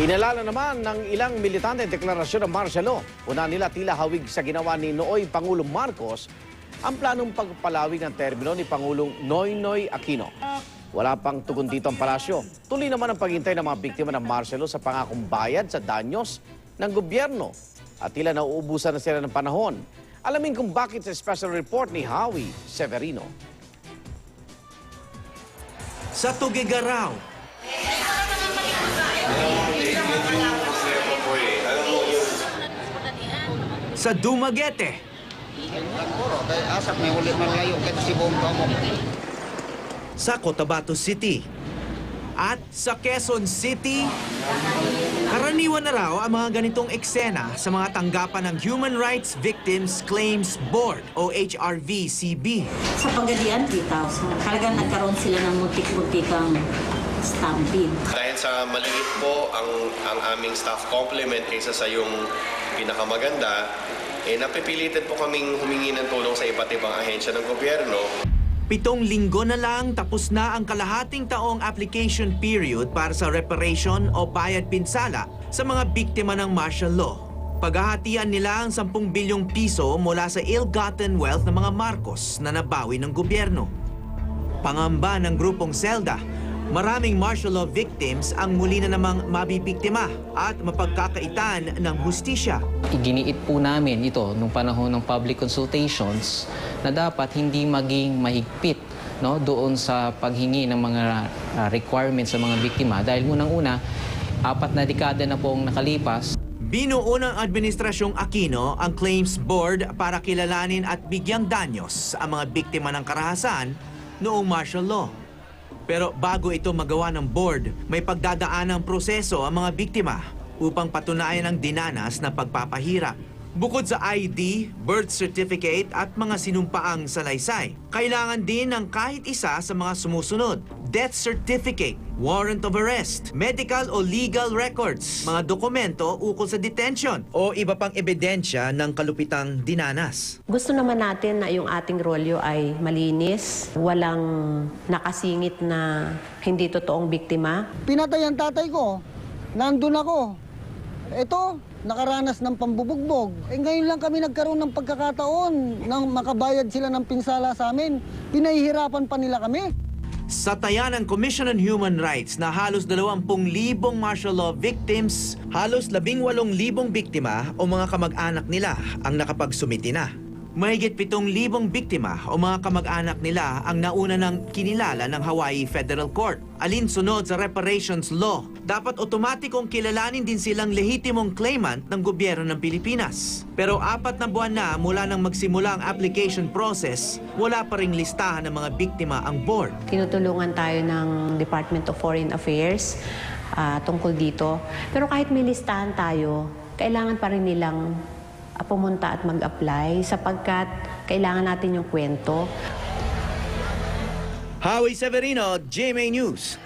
Inalala naman ng ilang militante deklarasyon ng martial law. Una nila tila hawig sa ginawa ni Nooy Pangulong Marcos ang planong pagpalawig ng termino ni Pangulong Noynoy Aquino. Wala pang tugon dito ang palasyo. Tuloy naman ang paghintay ng mga biktima ng martial law sa pangakong bayad sa danyos ng gobyerno. At tila nauubusan na sila ng panahon. Alamin kung bakit sa special report ni Howie Severino. Sa Tugigaraw, buong kamo. sa Cotabato City, at sa Quezon City, karaniwan na raw ang mga ganitong eksena sa mga tanggapan ng Human Rights Victims Claims Board o HRVCB. Sa Pagadian, 3,000. Talagang nagkaroon sila ng muntik-muntikang stampede. Dahil sa maliit po ang, ang aming staff complement kaysa sa yung pinakamaganda, eh napipilitan po kaming humingi ng tulong sa iba't ibang ahensya ng gobyerno. Pitong linggo na lang tapos na ang kalahating taong application period para sa reparation o bayad pinsala sa mga biktima ng martial law. Paghahatian nila ang 10 bilyong piso mula sa ill-gotten wealth ng mga Marcos na nabawi ng gobyerno. Pangamba ng grupong Zelda, maraming martial law victims ang muli na namang mabibiktima at mapagkakaitan ng hustisya. Iginiit po namin ito nung panahon ng public consultations na dapat hindi maging mahigpit no, doon sa paghingi ng mga uh, requirements sa mga biktima dahil unang-una, apat na dekada na pong nakalipas Binuo ng Administrasyong Aquino ang Claims Board para kilalanin at bigyang danyos ang mga biktima ng karahasan noong martial law. Pero bago ito magawa ng board, may pagdadaan ng proseso ang mga biktima upang patunayan ang dinanas na pagpapahirap. Bukod sa ID, birth certificate at mga sinumpaang salaysay, kailangan din ng kahit isa sa mga sumusunod. Death certificate, warrant of arrest, medical o legal records, mga dokumento ukol sa detention o iba pang ebidensya ng kalupitang dinanas. Gusto naman natin na yung ating rolyo ay malinis, walang nakasingit na hindi totoong biktima. Pinatay ang tatay ko. Nandun ako. Ito, nakaranas ng pambubugbog. Eh ngayon lang kami nagkaroon ng pagkakataon nang makabayad sila ng pinsala sa amin. Pinahihirapan pa nila kami. Sa taya ng Commission on Human Rights na halos 20,000 martial law victims, halos 18,000 biktima o mga kamag-anak nila ang nakapagsumiti na. Mahigit 7,000 biktima o mga kamag-anak nila ang nauna ng kinilala ng Hawaii Federal Court. Alinsunod sa reparations law, dapat otomatikong kilalanin din silang lehitimong claimant ng gobyerno ng Pilipinas. Pero apat na buwan na mula nang magsimula ang application process, wala pa ring listahan ng mga biktima ang board. Tinutulungan tayo ng Department of Foreign Affairs ah, tungkol dito. Pero kahit may listahan tayo, kailangan pa rin nilang pumunta at mag-apply sapagkat kailangan natin yung kwento. Howie Severino, GMA News.